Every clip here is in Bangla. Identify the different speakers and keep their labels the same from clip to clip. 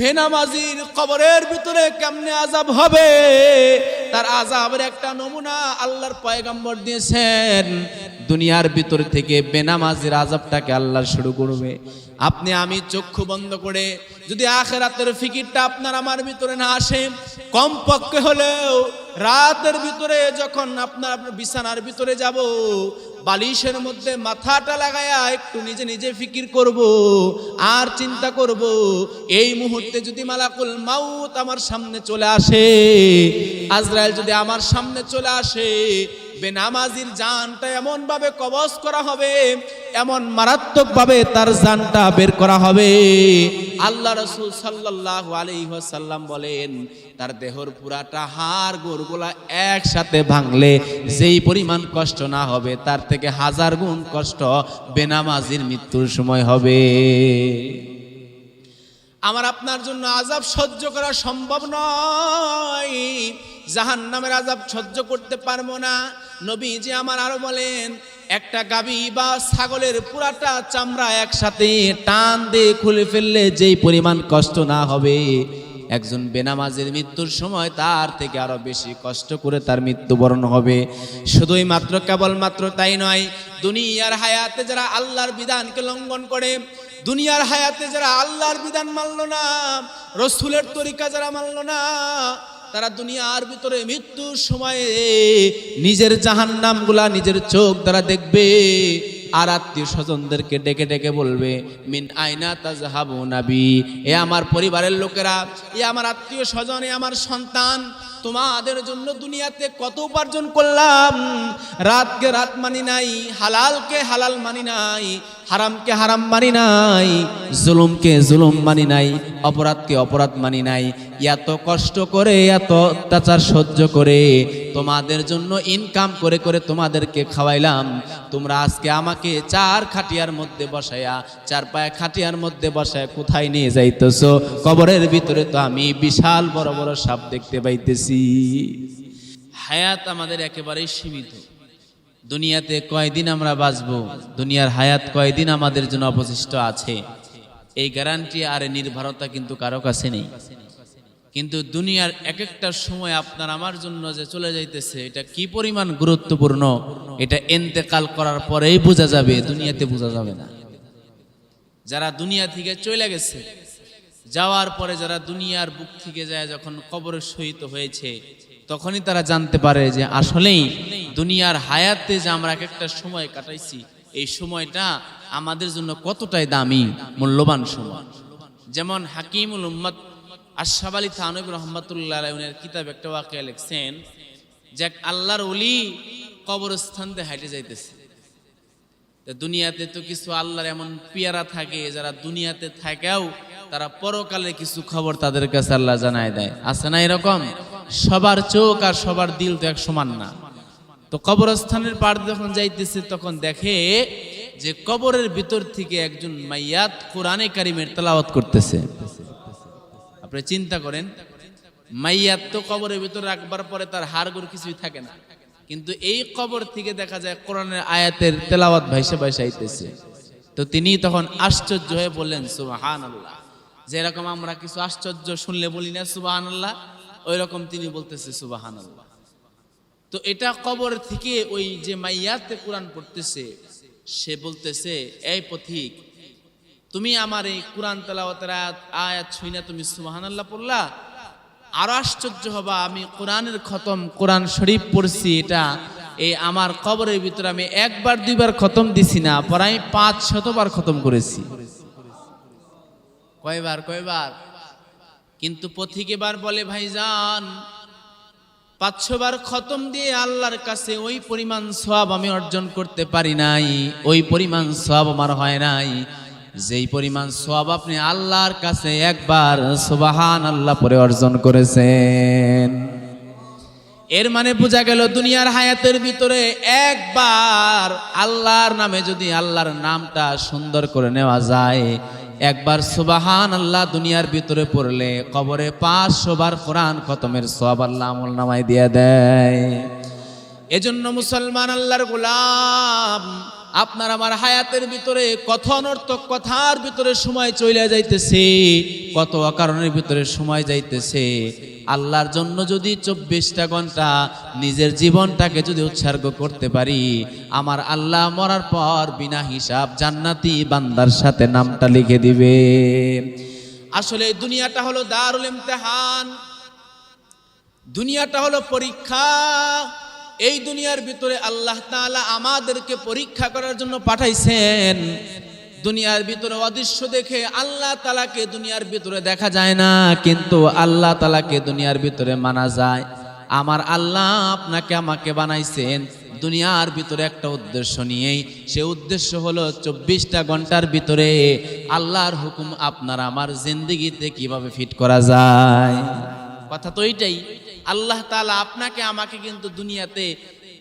Speaker 1: ভেনামাজির কবরের ভিতরে কেমনে আজাব হবে? তার আজাবের একটা নমুনা আল্লাহর পয়গাম্বর দিয়েছেন। দুনিয়ার ভিতর থেকে বেনামাজির আজাবটাকে আল্লাহ শুরু করবে। আপনি আমি চক্ষু বন্ধ করে যদি আখেরাতের ফিকিরটা আপনার আমার ভিতরে না আসে, কমপক্ষে হলেও রাতের ভিতরে যখন আপনার আপনার বিছানার ভিতরে যাব বালিশের মধ্যে মাথাটা লাগায়া একটু নিজে নিজে ফিকির করব, আর চিন্তা করব, এই মুহূর্তে যদি মালাকুল মাউত আমার সামনে চলে আসে আজরাইল যদি আমার সামনে চলে আসে, বেনামাজির জানটা এমন ভাবে কবজ করা হবে, এমন মারাত্মক ভাবে তার জানটা বের করা হবে। আল্লাহ রসুল সাল্লাহ আলাইসাল্লাম বলেন, তার দেহর পুরাটা হাড় গোড়গুলা একসাথে ভাঙলে যেই পরিমাণ কষ্ট না হবে, তার থেকে হাজার গুণ কষ্ট বেনামাজির মৃত্যুর সময় হবে। আমার আপনার জন্য আজাব সহ্য করা সম্ভব নয়। জাহান নামের আজাব সহ্য করতে পারব না। নবী যে আমার আরও বলেন, একটা গাবি বা ছাগলের পুরাটা চামড়া একসাথে টান দিয়ে খুলে ফেললে যেই পরিমাণ কষ্ট না হবে। একজন বেনামাজের মৃত্যুর সময় তার থেকে আরও বেশি কষ্ট করে তার মৃত্যুবরণ হবে। শুধুই মাত্র, কেবলমাত্র তাই নয়, দুনিয়ার হায়াতে যারা আল্লাহর বিধানকে লঙ্ঘন করে, দুনিয়ার হায়াতে যারা আল্লাহর বিধান মানল না, রসুলের তরিকা যারা মানল না তারা দুনিয়ার ভিতরে মৃত্যুর সময়ে নিজের জাহান নামগুলা নিজের চোখ দ্বারা দেখবে আর আত্মীয় স্বজনদেরকে ডেকে ডেকে বলবে, মিন আইনা তাজহাবু নাবি? এ আমার পরিবারের লোকেরা, এ আমার আত্মীয় স্বজন, এ আমার সন্তান, তোমাদের জন্য দুনিয়াতে কত উপার্জন করলাম? রাতকে রাত মানি নাই, হালালকে হালাল মানি নাই, হারামকে হারাম মানি নাই, জুলুমকে জুলুম মানি নাই, অপরাধকে অপরাধ মানি নাই এত কষ্ট করে, এত অত্যাচার সহ্য করে, তোমাদের জন্য ইনকাম করে করে তোমাদেরকে খাওয়াইলাম। তোমরা আজকে আমাকে চার খাটিয়ার মধ্যে বসায়া চার পায়ে খাটিয়ার মধ্যে বসায় কোথায় নিয়ে যাইতেছো? কবরের ভিতরে তো আমি বিশাল বড় বড় সাপ দেখতে পাইতেছি। হায়াত আমাদের একেবারেই সীমিত। দুনিয়াতে কয়দিন আমরা বাঁচবো? দুনিয়ার হায়াত কয়দিন আমাদের জন্য অবশিষ্ট আছে? এই গ্যারান্টি আর নির্ভরতা কিন্তু কারও কাছে নেই। কিন্তু দুনিয়ার এক একটা সময় আপনার আমার জন্য যে চলে যাইতেছে, এটা কি পরিমাণ গুরুত্বপূর্ণ? এটা এন্তেকাল করার পরেই বোঝা যাবে, দুনিয়াতে বোঝা যাবে না। যারা দুনিয়া থেকে চলে গেছে, যাওয়ার পরে যারা দুনিয়ার বুক থেকে যায়, যখন কবরে শহীদ হয়েছে, তখনই তারা জানতে পারে যে আসলেই দুনিয়ার হায়াতে যে আমরা এক একটা সময় কাটাইছি, এই সময়টা আমাদের জন্য কতটাই দামি, মূল্যবান সময়। যেমন হাকিমুল উম্মত আশরাফ আলী থানব রহমতুল্লাহ আলমের কিতাব একটা ওয়াকিয়া লিখছেন যে এক আল্লাহর অলি কবরস্থান দিয়ে হাইটে যাইতেছে। দুনিয়াতে তো কিছু আল্লাহর এমন পিয়ারা থাকে যারা দুনিয়াতে থাকেও তারা পরকালে কিছু খবর তাদের কাছে আল্লাহ জানায় দেয়। আছে না এরকম? সবার চোখ আর সবার দিল তো এক সমান না। তো কবরস্থানের পার যখন যাইতেছে তখন দেখে যে কবরের ভিতর থেকে একজন মাইয়াত কোরআনে কারিমের তেলাওয়াত করতেছে। আপনি চিন্তা করেন মাইয়াত তো কবরের ভিতর রাখবার পরে তার হাড়গোড় কিছুই থাকে না। কিন্তু এই কবর থেকে দেখা যায় কোরআনের আয়াতের তেলাওয়াত ভাইসে ভাইসে আইতেছে। তো তিনি তখন আশ্চর্য হয়ে বললেন সুবাহান আল্লাহ যেরকম আমরা কিছু আশ্চর্য শুনলে বলি না সুবাহান আল্লাহ ওই রকম তিনি বলতেছে সুবাহান আল্লাহ তো এটা কবর থেকে ওই যে মাইয়াতে কোরআন পড়তেছে, সে বলতেছে, এই পথিক তুমি আমার এই কোরআন তেলাওয়াতের আয়াত ছুঁই না তুমি সুবাহান আল্লাহ পড়লা। আরও আশ্চর্য হবা, আমি কোরআনের খতম, কোরআন শরীফ পড়ছি এটা। এই আমার কবরের ভিতরে আমি একবার, দুইবার খতম দিছি না পর আমি পাঁচ শতবার খতম করেছি। কয়বার কয়বার? কিন্তু পথিক এবার বলে, ভাইজান পাঁচশোবার খতম দিয়ে আল্লাহর কাছে ওই পরিমাণ সব আমি অর্জন করতে পারি নাই, ওই পরিমাণ সব আমার হয় নাই। যেই পরিমাণ সব আপনি আল্লাহর কাছে একবার সুবাহান আল্লাহ পরে অর্জন করেছেন। এর মানে বোঝা গেল দুনিয়ার হায়াতের ভিতরে একবার আল্লাহর নামে যদি আল্লাহর নামটা সুন্দর করে নেওয়া যায়, একবার সুবাহান আল্লাহ দুনিয়ার ভিতরে পড়লে কবরে পাঁচশো বার কোরআন খতমের সব আল্লাহ আমল নামায় দিয়ে দেয়। এজন্য মুসলমান আল্লাহর গোলাম আপনার আমার হায়াতের ভিতরে কত অনর্থক, কথার ভিতরে সময় চলে যাইতেছে, কত অকারণের ভিতরে সময় যাইতেছে। আল্লাহর জন্য যদি চব্বিশটা ঘণ্টা নিজের জীবনটাকে যদি উৎসর্গ করতে পারি, আমার আল্লাহ মরার পর বিনা হিসাব জান্নাতি বান্দার সাথে নামটা লিখে দিবে। আসলে দুনিয়াটা হলো দারুল ইমতেহান। দুনিয়াটা হলো পরীক্ষা। এই দুনিয়ার ভিতরে আল্লাহ তাআলা আমাদেরকে পরীক্ষা করার জন্য পাঠাইছেন। দুনিয়ার ভিতরে অদৃশ্য দেখে আল্লাহ তালাকে দুনিয়ার ভিতরে দেখা যায় না, কিন্তু আল্লাহ তালাকে দুনিয়ার ভিতরে মানা যায়। আমার আল্লাহ আপনাকে আমাকে বানাইছেন দুনিয়ার ভিতরে একটা উদ্দেশ্য নিয়েই। সে উদ্দেশ্য হলো চব্বিশটা ঘণ্টার ভিতরে আল্লাহর হুকুম আপনার আমার জিন্দিগিতে কীভাবে ফিট করা যায়। কথা তো এইটাই। আল্লাহ তালা আপনাকে, আমাকে কিন্তু দুনিয়াতে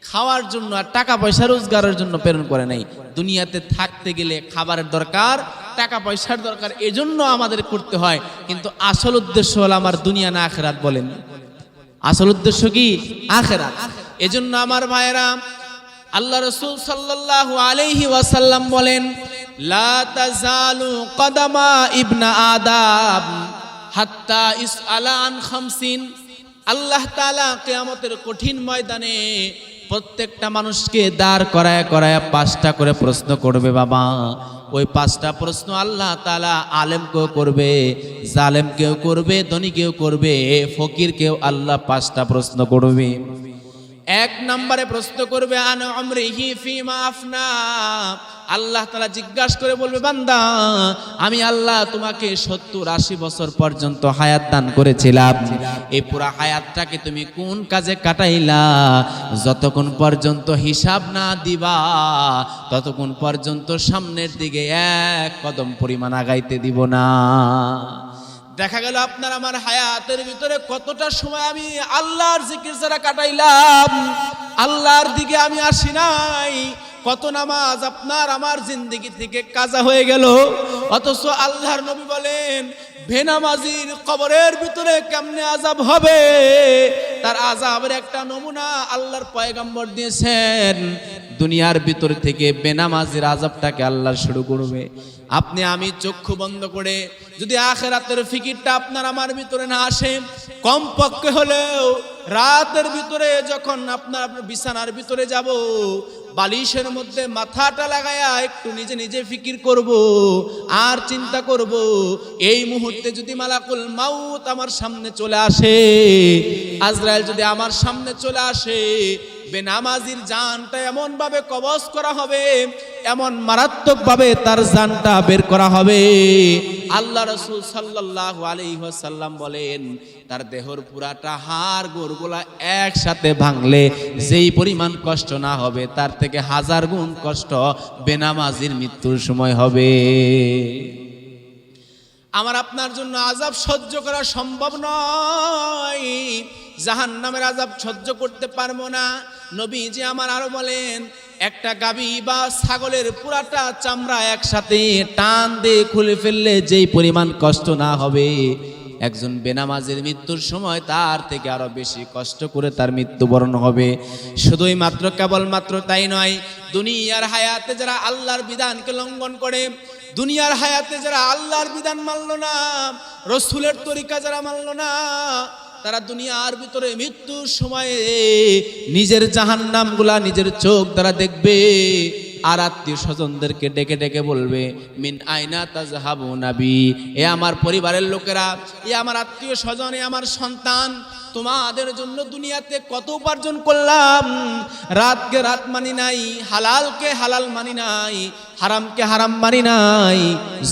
Speaker 1: খাওয়ার জন্য আর টাকা পয়সা রোজগারের জন্য প্রেরণ করে নাই। দুনিয়াতে থাকতে গেলে খাবারের দরকার, টাকা পয়সার দরকার, এজন্য আমাদের করতে হয়। কিন্তু আসল উদ্দেশ্য হলো আমার দুনিয়া না আখেরাত বলেন। আসল উদ্দেশ্য কি? আখেরাত। এজন্য আমার ভাইয়েরা, আল্লাহ রসুল সাল্লাল্লাহু আলাইহি ওয়াসাল্লাম বলেন কদামা ইবনা আদাব হাত্তা ইস আলান খামসিন। আল্লাহ তাআলা কিয়ামতের কঠিন ময়দানে প্রত্যেকটা মানুষকে দাঁড় করায় করায় পাঁচটা করে প্রশ্ন করবে, বাবা। ওই পাঁচটা প্রশ্ন আল্লাহ তাআলা আলেমকেও করবে, জালেমকেও করবে, ধনীকেও করবে, ফকিরকেও আল্লাহ পাঁচটা প্রশ্ন করবে। এক নম্বরে প্রশ্ন করবে, আন আমরিহি ফিমা আফনা। আল্লাহ তালা জিজ্ঞাসা করে বলবে, বান্দা, আমি আল্লাহ তোমাকে সত্তর আশি বছর পর্যন্ত হায়াত দান করেছিলাম। এই পুরা হায়াতটাকে তুমি কোন কাজে কাটাইলা? যতক্ষণ পর্যন্ত হিসাব না দিবা, ততক্ষণ পর্যন্ত সামনের দিকে এক কদম পরিমাণ আগাইতে দিব না। দেখা গেল আপনার আমার হায়াতের ভিতরে কতটা সময় আমি আল্লাহর জিকির ছাড়া কাটাইলাম, আল্লাহর দিকে আমি আসি নাই। কত নামাজ আপনার আমার জিন্দিগি থেকে কাজা হয়ে গেল। অথচ আল্লাহর নবী বলেন, বেনামাজির কবরের ভিতরে কেমনে আজাব হবে? তার আজাবের একটা নমুনা আল্লাহর পয়গাম্বর দিয়েছেন। দুনিয়ার ভিতর থেকে বেনামাজির আজাবটাকে আল্লাহ শুরু করবে। আপনি আমি চক্ষু বন্ধ করে যদি আখেরাতের ফিকিরটা আপনার আমার ভিতরে না আসে কম পক্ষে হলেও রাতের ভিতরে যখন আপনার বিছানার ভিতরে যাব বালিশের মধ্যে মাথাটা লাগায়া একটু নিজে নিজে ফিকির করব, আর চিন্তা করব, এই মুহূর্তে যদি মালাকুল মাউত আমার সামনে চলে আসে, আজরাইল যদি আমার সামনে চলে আসে, বেনামাজির জানটা এমন ভাবে কবজ করা হবে, এমন মারাত্মক ভাবে তার জানটা বের করা হবে। আল্লাহ রসুল সাল্লাল্লাহু আলাইহি ওয়াসাল্লাম বলেন তার দেহর পুরাটা হাড় গোড়গুলা একসাথে ভাঙলে যেই পরিমাণ কষ্ট না হবে, তার থেকে হাজার গুণ কষ্ট বেনামাজির মৃত্যুর সময় হবে। আমার আপনার জন্য আজাব সহ্য করা সম্ভব নয়। জাহান নামের আজাব সহ্য করতে পারব না। নবী যে আমার আরও বলেন, একটা গাবি বা ছাগলের পুরাটা চামড়া একসাথে টান দিয়ে খুলে ফেললে যেই পরিমাণ কষ্ট না হবে একজন বেনামাজের মৃত্যুর সময় তার থেকে আরও বেশি কষ্ট করে তার মৃত্যুবরণ হবে। শুধুই মাত্র, কেবলমাত্র তাই নয়, দুনিয়ার হায়াতে যারা আল্লাহর বিধানকে লঙ্ঘন করে, দুনিয়ার হায়াতে যারা আল্লাহর বিধান মানলো না, রসুলের তরিকা যারা মানলো না, তারা দুনিয়ার ভিতরে মৃত্যুর সময়ে নিজের জাহান নামগুলা নিজের চোখ দ্বারা দেখবে। আর আত্মীয় স্বজনদেরকে ডেকে ডেকে বলবে, মিন আইনা তাজহাবু নাবি এ আমার পরিবারের লোকেরা, এ আমার আত্মীয় স্বজন, এ আমার সন্তান। তোমাদের জন্য দুনিয়াতে কত উপার্জন করলাম? রাতকে রাত মানি নাই, হালালকে হালাল মানি নাই, হারামকে হারাম মানি নাই,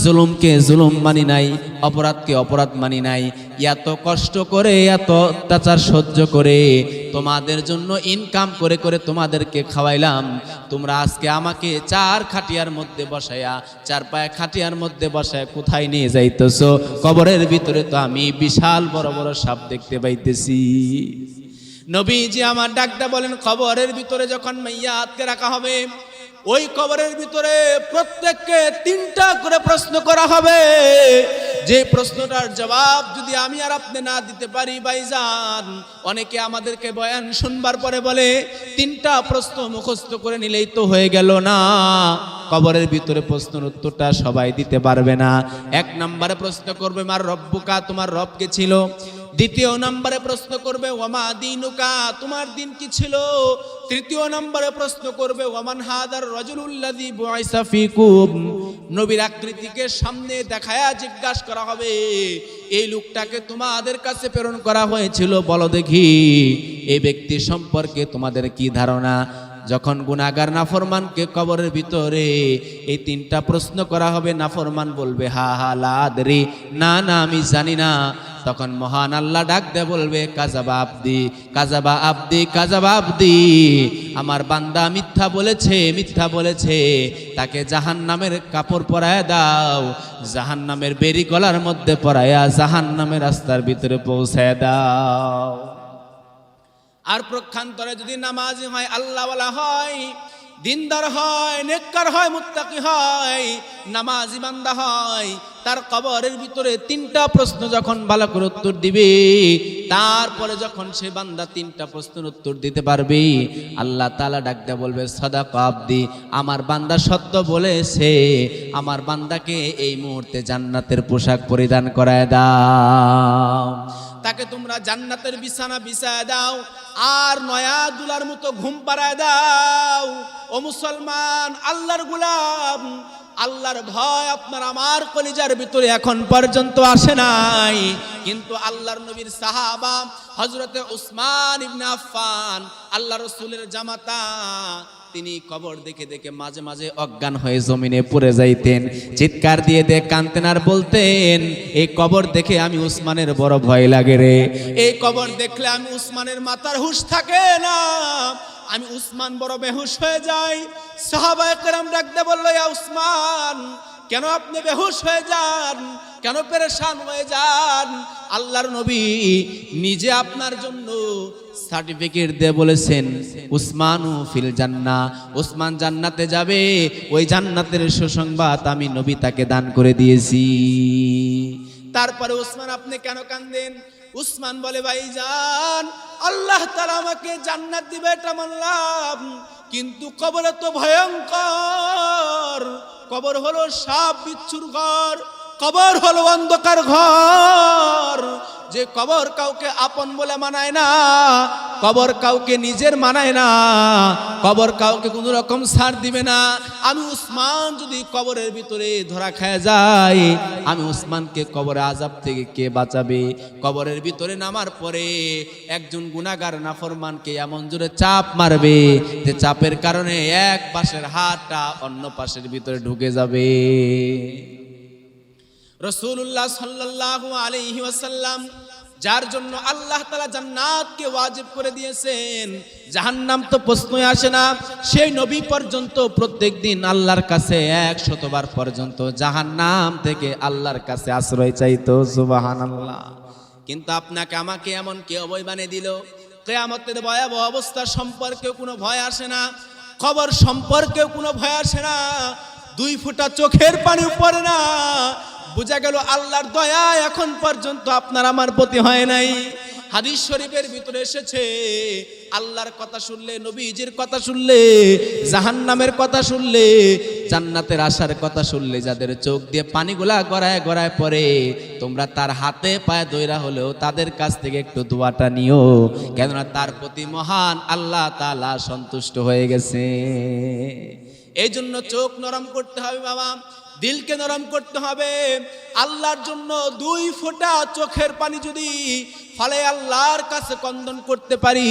Speaker 1: জুলুমকে জুলুম মানি নাই, অপরাধকে অপরাধ মানি নাই। এত কষ্ট করে, এত অত্যাচার সহ্য করে তোমাদের জন্য ইনকাম করে করে তোমাদেরকে খাওয়াইলাম। তোমরা আজকে আমাকে চার খাটিয়ার মধ্যে বসায়া, চার পায়ে খাটিয়ার মধ্যে বসায় কোথায় নিয়ে যাইতেছো? কবরের ভিতরে তো আমি বিশাল বড় বড় সাপ দেখতে পাইতেছি। নবীজি আমার ডাকটা বলেন কবরের ভিতরে যখন মাইয়া আটকে রাখা হবে, ওই কবরের ভিতরে প্রত্যেককে তিনটা করে প্রশ্ন করা হবে। যে প্রশ্নটার জবাব যদি আমি আর আপনি না দিতে পারি ভাইজান, অনেকে আমাদেরকে বয়ান শুনবার পরে বলে, তিনটা প্রশ্ন মুখস্থ করে নিলেই তো হয়ে গেল না। কবরের ভিতরে প্রশ্নের উত্তরটা সবাই দিতে পারবে না। এক নম্বরে প্রশ্ন করবে, মার রব্বুকা, তোমার রব কে ছিল? দ্বিতীয় নম্বরে প্রশ্ন করবে ওমা দিনুকা? তোমার দিন কি ছিল? তৃতীয় নম্বরে প্রশ্ন করবে ওমান হাদার রজুল্লাদি বুআইসা ফিকুম? নবীর আকৃতিকে সামনে দেখায়া জিজ্ঞাসা করা হবে, এই লোকটাকে তোমাদের কাছে প্রেরণ করা হয়েছিল? বলো দেখি। এই ব্যক্তি সম্পর্কে তোমাদের কি ধারণা? যখন গুনাগার নাফরমানকে কবরের ভিতরে এই তিনটা প্রশ্ন করা হবে, নাফরমান বলবে, হা হা লাদরি না না, আমি জানি না। তখন মহান আল্লাহ ডাক দে বলবে, কাজাবা আব্দি কাজাবা আব্দি কাজাবা আব্দি, আমার বান্দা মিথ্যা বলেছে মিথ্যা বলেছে, তাকে জাহান নামের কাপড় পরায় দাও জাহান নামের বেরি গলার মধ্যে পরায়া জাহান নামের রাস্তার ভিতরে পৌঁছায় দাও। আর প্রক্ষান্তরে যদি নামাজি হয়, আল্লাহওয়ালা হয়, দিনদার হয়, নেককার হয়, মুত্তাকি হয়, নামাজি বান্দা হয় তার কবরের ভিতরে তিনটা প্রশ্ন যখন ভালো করে উত্তর দিবে, তারপরে যখন সে বান্দা তিনটা প্রশ্নের উত্তর দিতে পারবে, আল্লাহ তালা ডাক দেয়া বলবে সদা আব্দি, আমার বান্দা সত্য বলেছে, আমার বান্দাকে এই মুহূর্তে জান্নাতের পোশাক পরিধান করায় দাও। তাকে তোমরা জান্নাতের বিছানা বিছায় দাও, আর নয়া দুলার মতো ঘুম পাড়ায় দাও। ও মুসলমান, আল্লাহর গুলাম আল্লাহর ভয় আপনার আমার কলিজার ভিতরে এখন পর্যন্ত আসে নাই। কিন্তু আল্লাহর নবীর সাহাবা হজরতে উসমান ইবনে আফফান আল্লাহ রসুলের জামাতা, তিনি কবর দেখে দেখে মাঝে মাঝে অজ্ঞান হয়ে জমিনে পড়ে যাইতেন। চিৎকার দিয়ে দে কানতেন আর বলতেন, এই কবর দেখে আমি উসমানের বড় ভয় লাগে রে। এই কবর দেখলে আমি উসমানের মাথার হুশ থাকে না। আমি উসমান বড় বেহুশ হয়ে যাই। সাহাবা একরাম ডাকতে বলল, ইয়া উসমান, কেন আপনি বেহুশ হয়ে যান? কেন পেরেশান হয়ে যান? আল্লাহর নবী নিজে আপনার জন্য সার্টিফিকেট দিয়ে বলেছেন, উসমানু ফিল জান্না, উসমান জান্নাতে যাবে। ওই জান্নাতের সুসংবাদ আমি নবী তাকে দান করে দিয়েছি। তারপরে উসমান, আপনি কেন কান্দেন? উসমান বলে, ভাই যান আল্লাহ তারা আমাকে জান্নাত দিবে, এটা মানলাম কিন্তু কবরে তো ভয়ঙ্কর। কবর হলো সাপ বিচ্ছুর ঘর। কবর হলো অন্ধকার ঘর। যে কবর কাউকে আপন বলে মানায় না, কবর কাউকে নিজের মানায় না, কবর কাউকে কোনো রকম সার দিবে না। আমি উসমান যদি কবরের ভিতরে ধরা খায় যাই, আমি উসমানকে কবরে আজাব থেকে কে বাঁচাবে? কবরের ভিতরে নামার পরে একজন গুনাগার নাফরমানকে এমন জোরে চাপ মারবে যে চাপের কারণে এক পাশের হাতটা অন্য পাশের ভিতরে ঢুকে যাবে। রসুল্লাহ সাল্লাহ আলহি ওয়াসাল্লাম, যার জন্য আল্লাহ তালা জান্নাতকে ওয়াজিব করে দিয়েছেন। জাহান্নাম তো প্রশ্নই আসে না, সেই নবী পর্যন্ত প্রত্যেক দিন আল্লাহর কাছে এক শতবার পর্যন্ত জাহান্নাম থেকে আল্লাহর কাছে আশ্রয় চাইতো সুবাহান আল্লাহ কিন্তু আপনাকে আমাকে এমন কে অবয় বানিয়ে দিল? কেয়ামতের ভয়াবহ অবস্থা সম্পর্কেও কোনো ভয় আসে না, খবর সম্পর্কেও কোনো ভয় আসে না, দুই ফুটা চোখের পানি পড়ে না বোঝা গেল আল্লাহর দয়া এখন পর্যন্ত আপনার আমার প্রতি হয় নাই। হাদিস শরীফের ভিতরে এসেছে, আল্লাহর কথা শুনলে, নবীজির কথা শুনলে, জাহান্নামের কথা শুনলে, জান্নাতের আশার কথা শুনলে, যাদের চোখ দিয়ে পানিগুলা গড়ায় গড়ায় পড়ে, তোমরা তার হাতে পায়ে দইরা হলেও তাদের কাছ থেকে একটু দোয়াটা নিও। কেননা তার প্রতি মহান আল্লাহ তালা সন্তুষ্ট হয়ে গেছে। এই জন্য চোখ নরম করতে হবে বাবা। দিলকে নরম করতে হবে। আল্লাহর জন্য দুই ফোঁটা চোখের পানি যদি ফলে আল্লাহর কাছে কন্দন করতে পারি,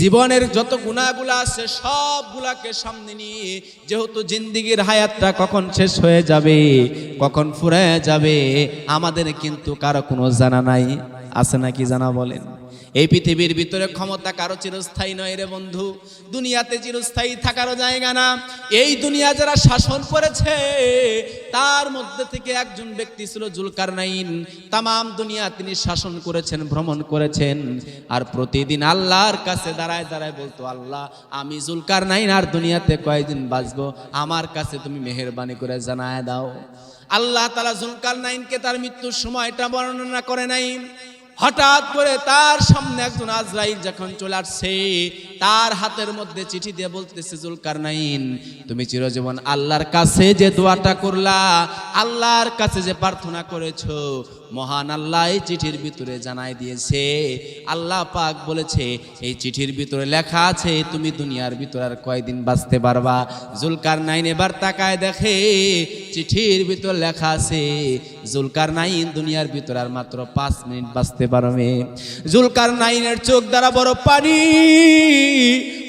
Speaker 1: জীবনের যত গুণাগুলো আছে সবগুলাকে সামনে নিয়ে যেহেতু জিন্দিগির হায়াতটা কখন শেষ হয়ে যাবে, কখন ফুরে যাবে, আমাদের কিন্তু কারও কোনো জানা নাই। আছে নাকি জানা বলেন? এই পৃথিবীর ভিতরে ক্ষমতা কারও চিরস্থায়ী নয় রে বন্ধু। দুনিয়াতে চিরস্থায়ী থাকারও জায়গা না। এই দুনিয়া যারা শাসন করেছে, তার মধ্যে থেকে একজন ব্যক্তি ছিল জুলকার নাইন তাম দুনিয়া তিনি শাসন করেছেন, ভ্রমণ করেছেন। আর প্রতিদিন আল্লাহর কাছে দাঁড়ায় দাঁড়ায় বলতো, আল্লাহ, আমি জুলকার নাইন আর দুনিয়াতে কয়েকদিন বাঁচবো? আমার কাছে তুমি মেহেরবানি করে জানায় দাও। আল্লাহ তালা জুলকার নাইনকে তার মৃত্যুর সময়টা বর্ণনা করে নাই। হঠাৎ করে তার সামনে একজন আজরাইল যখন চলে আসছে, তার হাতের মধ্যে চিঠি দিয়ে বলতেছে জুলকার নাইন তুমি চিরজীবন আল্লাহর কাছে যে দোয়াটা করলা, আল্লাহর কাছে যে প্রার্থনা করেছ মহান আল্লাহ এই চিঠির ভিতরে জানাই দিয়েছে। আল্লাহ পাক বলেছে, এই চিঠির ভিতরে লেখা আছে, তুমি দুনিয়ার ভিতরে আর কয়দিন বাঁচতে পারবা? জুলকার নাইন এবার তাকায় দেখে, চিঠির ভিতর লেখা আছে জুলকার নাইন দুনিয়ার ভিতর আর মাত্র পাঁচ মিনিট বাঁচতে পারবে। জুলকার নাইনের চোখ দ্বারা বড় পানি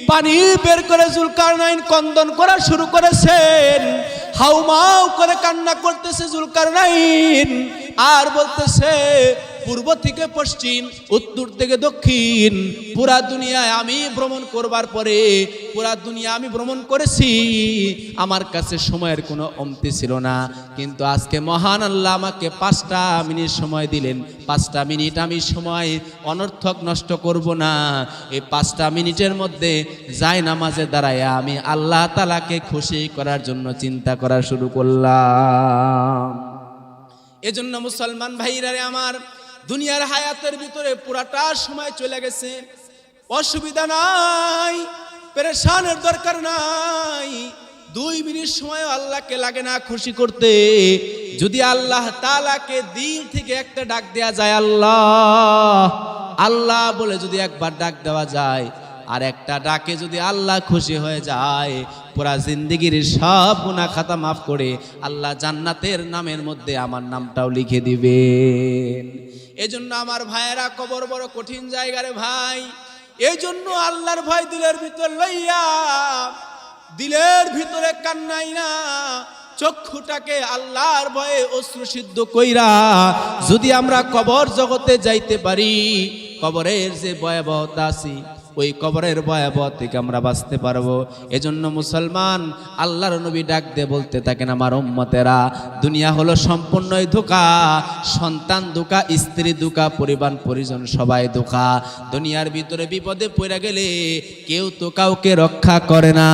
Speaker 1: পানি বের করে জুলকার নাইন কন্দন করা শুরু করেছেন। হাউমাউ করে কান্না করতেছে জুলকার নাইন আর বলতেছে পূর্ব থেকে পশ্চিম, উত্তর থেকে দক্ষিণ। পুরা দুনিয়ায় আমি ভ্রমণ করবার পরে, পুরা দুনিয়া আমি ভ্রমণ করেছি। আমার কাছে সময়ের কোনো অমতি ছিল না। কিন্তু আজকে মহান আল্লাহ আমাকে পাঁচটা মিনিট সময় দিলেন। পাঁচটা মিনিট আমি সময় অনর্থক নষ্ট করব না। এই পাঁচটা মিনিটের মধ্যে যাই নামাজে দাঁড়ায় আমি আল্লাহ তালাকে খুশি করার জন্য চিন্তা করা শুরু করলাম। এজন্য মুসলমান ভাইরা আমার দুনিয়ার হায়াতের ভিতরে পুরাটা সময় চলে গেছে। অসুবিধা নাই, পেরেশানের দরকার নাই। দুই মিনিট সময় আল্লাহকে লাগে না খুশি করতে। যদি আল্লাহ তালাকে দিল থেকে একটা ডাক দেয়া যায় আল্লাহ আল্লাহ বলে যদি একবার ডাক দেওয়া যায় আর একটা ডাকে যদি আল্লাহ খুশি হয়ে যায়, পুরা জিন্দিগির সব গুণা খাতা মাফ করে আল্লাহ জান্নাতের নামের মধ্যে আমার নামটাও লিখে দিবেন। এজন্য আমার ভাইয়েরা, কবর বড় কঠিন জায়গা রে ভাই। এই জন্য আল্লাহর ভয় দিলের ভিতর লইয়া, দিলের ভিতরে কান্নাই না, চক্ষুটাকে আল্লাহর ভয়ে অশ্রু সিদ্ধ কইরা যদি আমরা কবর জগতে যাইতে পারি, কবরের যে ভয়াবহতা আছি ওই কবরের ভয়াবহ থেকে আমরা বাঁচতে পারব। এজন্য মুসলমান, আল্লাহর নবী ডাক দিয়ে বলতে থাকেন, আমার উম্মতেরা, দুনিয়া হলো সম্পূর্ণই ধোকা। সন্তান ধোকা, স্ত্রী ধোকা, পরিবার, পরিজন সবাই ধোকা। দুনিয়ার ভিতরে বিপদে পড়ে গেলে কেউ তো কাউকে রক্ষা করে না।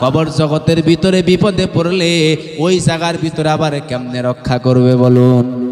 Speaker 1: কবর জগতের ভিতরে বিপদে পড়লে ওই জায়গার ভিতরে আবার কেমনে রক্ষা করবে বলুন?